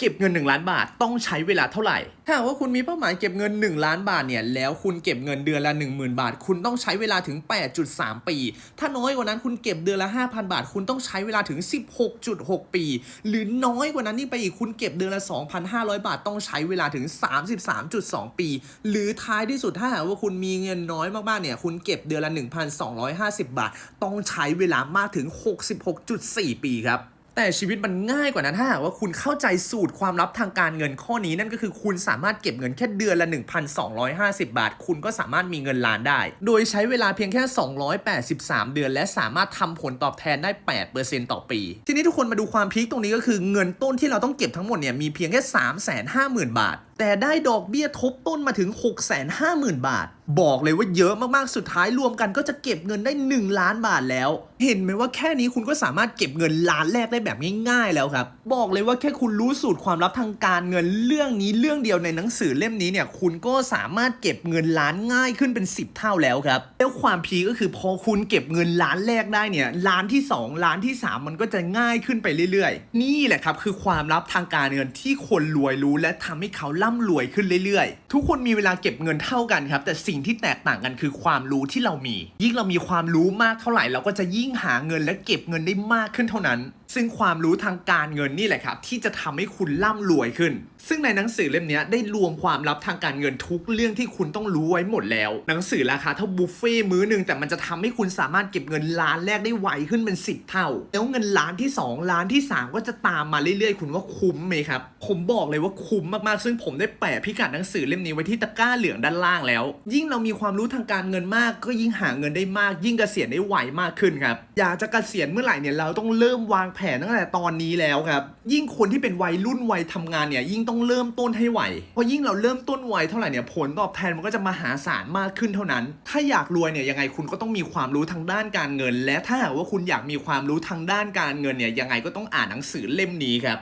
เก็บเงิน 1 ล้านบาทต้องใช้เวลาเท่าไหร่ ถ้าหากว่าคุณมีเป้าหมายเก็บเงิน 1 ล้านบาทเนี่ยแล้วคุณเก็บเงินเดือนละ 10,000 บาท คุณต้องใช้เวลาถึง 8.3 ปี ถ้าน้อยกว่านั้นคุณเก็บเดือนละ 5,000 บาท คุณต้องใช้เวลาถึง 16.6 ปี หรือน้อยกว่านั้นนี่ไปอีกคุณเก็บเดือนละ 2,500 บาท ต้องใช้เวลาถึง 33.2 ปี หรือท้ายที่สุดถ้าหากว่าคุณมีเงินน้อยมากๆเนี่ยคุณเก็บเดือนละ 1,250 บาท ต้องใช้เวลามากถึง 66.4 ปีครับ แต่ชีวิตมันง่ายกว่านั้นถ้าหากว่าคุณเข้าใจสูตรความลับทางการเงินข้อนี้นั่นก็คือคุณสามารถเก็บเงินแค่เดือนละ 1,250 บาท คุณก็สามารถมีเงินล้านได้ โดยใช้เวลาเพียงแค่ 283 เดือน และสามารถทำผลตอบแทนได้ 8%ต่อปี ทีนี้ทุกคนมาดูความพีคตรงนี้ก็คือเงินต้นที่เราต้องเก็บทั้งหมดเนี่ยมีเพียงแค่ 350,000 บาท แต่ได้ดอกเบี้ยทบต้นมาถึง 650,000 บาท บอกเลยว่าเยอะมากๆ สุดท้ายรวมกันก็จะเก็บเงินได้ 1 ล้านบาทแล้ว เห็นไหมว่าแค่นี้คุณก็สามารถเก็บเงินล้านแรกได้แบบง่ายๆแล้วครับ บอกเลยว่าแค่คุณรู้สูตรความลับทางการเงินเรื่องนี้เรื่องเดียวในหนังสือเล่มนี้เนี่ยคุณก็สามารถเก็บเงินล้านง่ายขึ้นเป็น 10 เท่าแล้วครับแล้วความพีก็คือพอคุณเก็บเงินล้านแรกได้เนี่ยล้านที่ 2 ล้านที่ 3 มันก็จะง่ายขึ้นไปเรื่อยๆ นี่แหละครับคือความลับทางการเงินที่คนรวยรู้และทำให้เขาร่ำรวยขึ้นเรื่อยๆ ทุกคนมีเวลาเก็บเงินเท่ากันครับ แต่สิ่งที่แตกต่างกันคือความรู้ที่เรามี ยิ่งเรามีความรู้มากเท่าไหร่ เราก็จะยิ่งหาเงินและเก็บเงินได้มากขึ้นเท่านั้น ซึ่งความรู้ทางการเงินนี่แหละครับที่จะทำให้คุณร่ำรวยขึ้น ซึ่งในหนังสือเล่มนี้ได้รวมความลับทางการเงินทุกเรื่องที่คุณต้องรู้ไว้หมดแล้ว หนังสือราคาเท่าบุฟเฟ่มื้อหนึ่งแต่มันจะทำให้คุณสามารถเก็บเงินล้านแรกได้ไวขึ้นเป็น 10 เท่า แล้วเงินล้านที่ 2 ล้านที่ 3 ก็จะตามมาเรื่อยๆ คุณว่าคุ้มไหมครับ ผมบอกเลยว่าคุ้มมากๆ ซึ่งผมได้แปะพิกัดหนังสือเล่มนี้ไว้ที่ตะกร้าเหลืองด้านล่างแล้ว ยิ่งเรามีความรู้ทางการเงินมากก็ยิ่งหาเงินได้มาก ยิ่งเกษียณได้ไวมากขึ้นครับอยากจะเกษียณเมื่อไหร่เนี่ยเราต้องเริ่มวางแผนตั้งแต่ตอนนี้แล้วครับยิ่งคนที่เป็นวัยรุ่นวัยทำงานเนี่ยยิ่งต้องเริ่มต้นให้ไหว เพราะยิ่งเราเริ่มต้นไวเท่าไหร่เนี่ยผลตอบแทนมันก็จะมหาศาลมากขึ้นเท่านั้น ถ้าอยากรวยเนี่ยยังไงคุณก็ต้องมีความรู้ทางด้านการเงิน และถ้าหากว่าคุณอยากมีความรู้ทางด้านการเงินเนี่ยยังไงก็ต้องอ่านหนังสือเล่มนี้ครับ